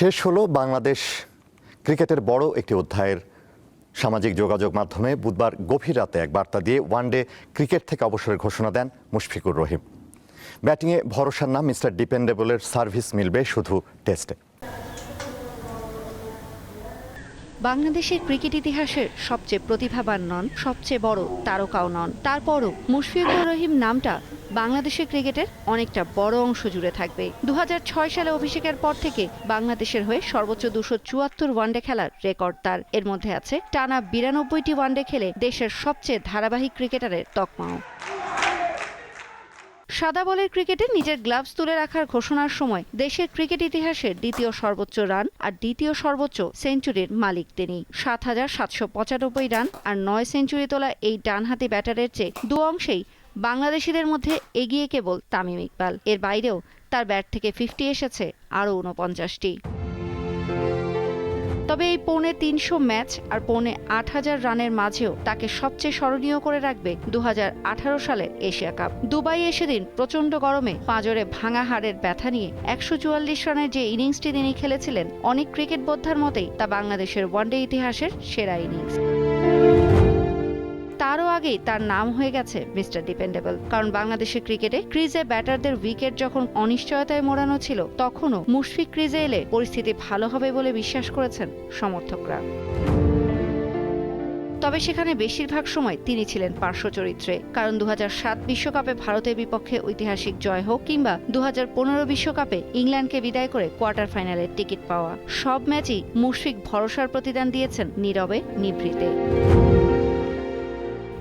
শেষ হলো বাংলাদেশ ক্রিকেটের বড় একটি অধ্যায়ের সামাজিক যোগাযোগ মাধ্যমে। বুধবার গভীর রাতে এক বার্তা দিয়ে ওয়ানডে ক্রিকেট থেকে অবসরের ঘোষণা দেন মুশফিকুর রহিম। ব্যাটিংয়ে ভরসার নাম মিস্টার ডিপেন্ডেবলের সার্ভিস মিলবে শুধু টেস্টে। বাংলাদেশের ক্রিকেট ইতিহাসের সবচেয়ে প্রতিভাবান নন, সবচেয়ে বড় তারকাও নন। তারপরও মুশফিকুর রহিম নামটা বাংলাদেশের ক্রিকেটের অনেকটা বড় অংশ জুড়ে থাকবে। দু হাজার ছয় সালে অভিষেকের পর থেকে বাংলাদেশের হয়ে সর্বোচ্চ দুশো চুয়াত্তর ওয়ানডে খেলার রেকর্ড তার। এর মধ্যে আছে টানা বিরানব্বইটি ওয়ানডে খেলে দেশের সবচেয়ে ধারাবাহিক ক্রিকেটারের তকমাও। সাদা বলের ক্রিকেটে নিজের গ্লাভস তুলে রাখার ঘোষণার সময় দেশের ক্রিকেট ইতিহাসের দ্বিতীয় সর্বোচ্চ রান আর দ্বিতীয় সর্বোচ্চ সেঞ্চুরির মালিক তিনি। সাত হাজার সাতশো পঁচানব্বই রান আর নয় সেঞ্চুরি তোলা এই ডানহাতি ব্যাটারের চেয়ে দু অংশেই বাংলাদেশিদের মধ্যে এগিয়ে কেবল তামিম ইকবাল। এর বাইরেও তার ব্যাট থেকে ফিফটি এসেছে আরও উনপঞ্চাশটি তবে এই পৌনে তিনশো ম্যাচ আর পৌনে আট হাজার রানের মাঝেও তাকে সবচেয়ে স্মরণীয় করে রাখবে দু হাজার আঠারো সালের এশিয়া কাপ। দুবাই এসে দিন প্রচণ্ড গরমে পাঁজরে ভাঙা হাড়ের ব্যথা নিয়ে একশো চুয়াল্লিশ রানের যে ইনিংসটি তিনি খেলেছিলেন, অনেক ক্রিকেট বোদ্ধার মতেই তা বাংলাদেশের ওয়ানডে ইতিহাসের সেরা ইনিংস। আগেই তার নাম হয়ে গেছে মিস্টার ডিপেন্ডেবল। কারণ বাংলাদেশের ক্রিকেটে ক্রিজে ব্যাটারদের উইকেট যখন অনিশ্চয়তায় মোড়ানো ছিল, তখনও মুশফিক ক্রিজে এলে পরিস্থিতি ভালো হবে বলে বিশ্বাস করেছেন সমর্থকরা। তবে সেখানে বেশিরভাগ সময় তিনি ছিলেন পার্শ্ব চরিত্রে। কারণ দু বিশ্বকাপে ভারতের বিপক্ষে ঐতিহাসিক জয় হোক কিংবা দু বিশ্বকাপে ইংল্যান্ডকে বিদায় করে কোয়ার্টার ফাইনালের টিকিট পাওয়া, সব ম্যাচই মুশফিক ভরসার প্রতিদান দিয়েছেন নীরবে, নিভৃতে।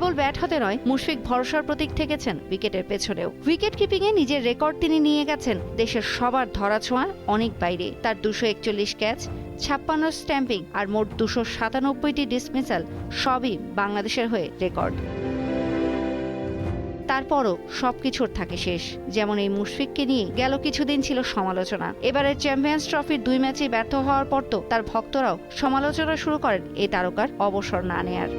কেবল ব্যাট হাতে নয়, মুশফিক ভরসার প্রতীক থেকেছেন উইকেটের পেছনেও। উইকেট কিপিংয়ে নিজের রেকর্ড তিনি নিয়ে গেছেন দেশের সবার ধরাছোঁয়ার অনেক বাইরে। তার দুশো একচল্লিশ ক্যাচ, ছাপ্পান্ন স্ট্যাম্পিং আর মোট দুশো সাতানব্বইটি ডিসমিসাল সবই বাংলাদেশের হয়ে রেকর্ড। তারপরও সবকিছুর থাকে শেষ। যেমন এই মুশফিককে নিয়ে গেল কিছুদিন ছিল সমালোচনা। এবারের চ্যাম্পিয়ন্স ট্রফির দুই ম্যাচে ব্যর্থ হওয়ার পর তো তার ভক্তরাও সমালোচনা শুরু করেন এই তারকার অবসর না নেয়ার।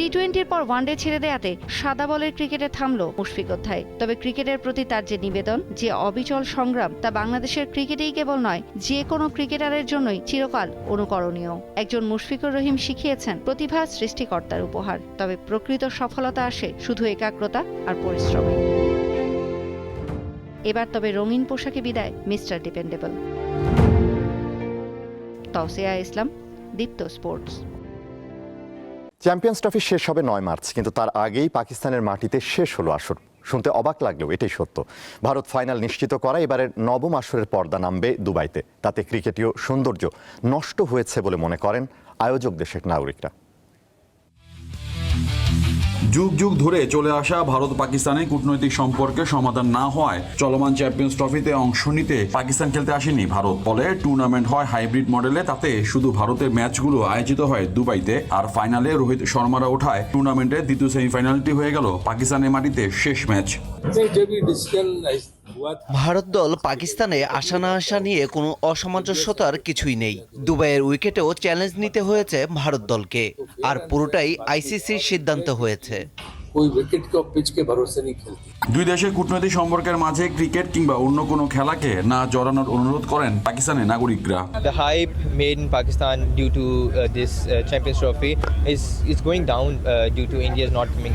টি টোয়েন্টির পর ওয়ানডে ছেড়ে দেয়াতে সাদা বলের ক্রিকেটে থামল মুশফিক অধ্যায়। তবে ক্রিকেটের প্রতি তার যে নিবেদন, যে অবিচল সংগ্রাম, তা বাংলাদেশের ক্রিকেটেই কেবল নয়, যে কোনো ক্রিকেটারের জন্যই চিরকাল অনুকরণীয়। একজন মুশফিকুর রহিম শিখিয়েছেন, প্রতিভা সৃষ্টিকর্তার উপহার। তবে প্রকৃত সফলতা আসে শুধু একাগ্রতা আর পরিশ্রমে। এবার তবে রঙিন পোশাকে বিদায় Mister Dependable. Tousia Islam, Deepto Sports. Champions Trophy শেষ হবে নয় মার্চ, কিন্তু তার আগেই পাকিস্তানের মাটিতে শেষ হলো আসর। শুনতে অবাক লাগলেও এটাই সত্য। ভারত ফাইনাল নিশ্চিত করা এবারের নবম আসরের পর্দা নামবে দুবাইতে। তাতে ক্রিকেটীয় সৌন্দর্য নষ্ট হয়েছে বলে মনে করেন আয়োজক দেশের নাগরিকরা। যুগ যুগ ধরে চলে আসা ভারত পাকিস্তানের কূটনৈতিক সম্পর্কে সমাধান না হয় চলমান চ্যাম্পিয়ন্স ট্রফিতে অংশ নিতে পাকিস্তান খেলতে আসেনি ভারত। ফলে টুর্নামেন্ট হয় হাইব্রিড মডেলে তাতে শুধু ভারতের ম্যাচগুলো আয়োজিত হয় দুবাইতে। আর ফাইনালে রোহিত শর্মারা ওঠায় টুর্নামেন্টের দ্বিতীয় সেমিফাইনালটি হয়ে গেল পাকিস্তানের মাটিতে শেষ ম্যাচ। ভারত দল পাকিস্তানে আসা না আসা নিয়ে কোনো অসামঞ্জস্যতার কিছুই নেই। দুবাইয়ের উইকেটেও চ্যালেঞ্জ নিতে হয়েছে ভারত দলকে আর পুরোটাই আইসিসির সিদ্ধান্ত হয়েছে। দুই দেশের কূটনৈতিক সম্পর্কের মাঝে ক্রিকেট কিংবা অন্য কোনো খেলাকে না জড়ানোর অনুরোধ করেন পাকিস্তানের নাগরিকরা। The hype made in Pakistan due to uh, this uh, Champions Trophy is is going down uh, due to India's not coming